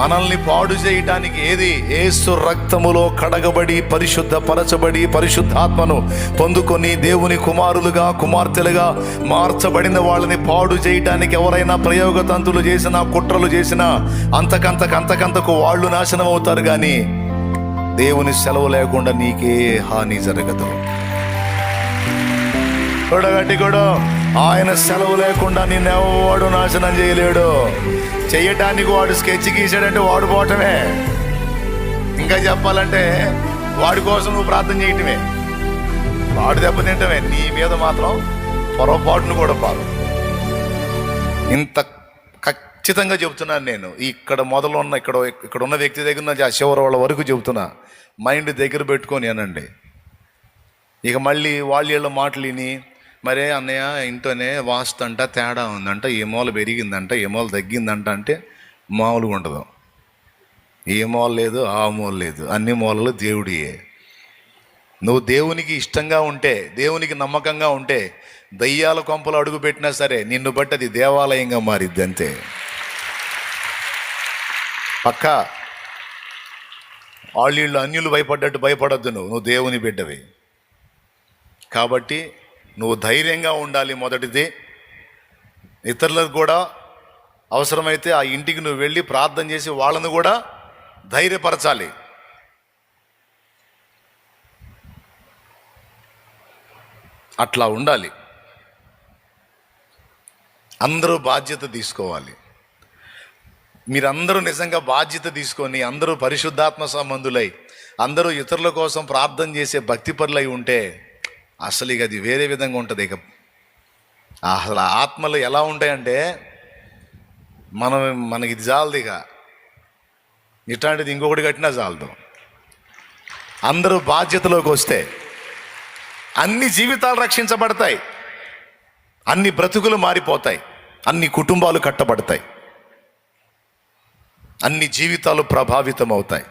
మనల్ని పాడు చేయటానికి ఏది? ఏసు రక్తములో కడగబడి పరిశుద్ధపరచబడి పరిశుద్ధాత్మను పొందుకొని దేవుని కుమారులుగా కుమార్తెలుగా మార్చబడిన వాళ్ళని పాడు చేయటానికి ఎవరైనా ప్రయోగతంతులు చేసినా కుట్రలు చేసినా అంతకంతకు అంతకంతకు వాళ్ళు నాశనం అవుతారు కానీ దేవుని సెలవు లేకుండా నీకే హాని జరగదు. కూడా. ఆయన సెలవు లేకుండా నిన్నెవడు నాశనం చేయలేడు. చేయటానికి వాడు స్కెచ్ గీసాడంటే వాడు పోవటమే. ఇంకా చెప్పాలంటే వాడి కోసం నువ్వు ప్రార్థన చేయటమే. వాడు దెబ్బతింటమే నీ మీద మాత్రం పొరపాటును కూడా పాలు ఇంత ఖచ్చితంగా చెబుతున్నాను నేను. ఇక్కడ మొదలున్న ఇక్కడ ఇక్కడ ఉన్న వ్యక్తి దగ్గర నుంచి ఆ చివరి వాళ్ళ వరకు చెబుతున్నా. మైండ్ దగ్గర పెట్టుకొని అనండి. ఇక మళ్ళీ వాళ్ళ వీళ్ళ మాటలు విని మరే అన్నయ్య ఇంట్లోనే వాస్తు అంట తేడా ఉందంట ఏ మూల పెరిగిందంట ఏ మూల తగ్గిందంట అంటే మామూలుగా ఉండదు. ఏ మూల లేదు ఆ మూల లేదు. అన్ని మూలలు దేవుడియే. నువ్వు దేవునికి ఇష్టంగా ఉంటే దేవునికి నమ్మకంగా ఉంటే దయ్యాల కొంపలు అడుగు పెట్టినా సరే నిన్ను బట్టి అది దేవాలయంగా మారిద్ది అంతే పక్క వాళ్ళు అన్యులు భయపడ్డట్టు భయపడద్దు నువ్వు. నువ్వు దేవుని బిడ్డవి. కాబట్టి నువ్వు ధైర్యంగా ఉండాలి మొదటిది. ఇతరులకు కూడా అవసరమైతే ఆ ఇంటికి నువ్వు వెళ్ళి ప్రార్థన చేసి వాళ్ళను కూడా ధైర్యపరచాలి. అట్లా ఉండాలి. అందరూ బాధ్యత తీసుకోవాలి. మీరందరూ నిజంగా బాధ్యత తీసుకొని అందరూ పరిశుద్ధాత్మ సంబంధులై అందరూ ఇతరుల కోసం ప్రార్థన చేసే భక్తి పరులై ఉంటే అసలు ఇక అది వేరే విధంగా ఉంటుంది ఇక. అసలు ఆత్మలు ఎలా ఉంటాయంటే మనం మనకి ఇది చాలదు ఇక. ఇట్లాంటిది ఇంకొకటి కట్టినా చాలదు. అందరూ బాధ్యతలోకి వస్తే అన్ని జీవితాలు రక్షించబడతాయి. అన్ని బ్రతుకులు మారిపోతాయి. అన్ని కుటుంబాలు కట్టబడతాయి. అన్ని జీవితాలు ప్రభావితం అవుతాయి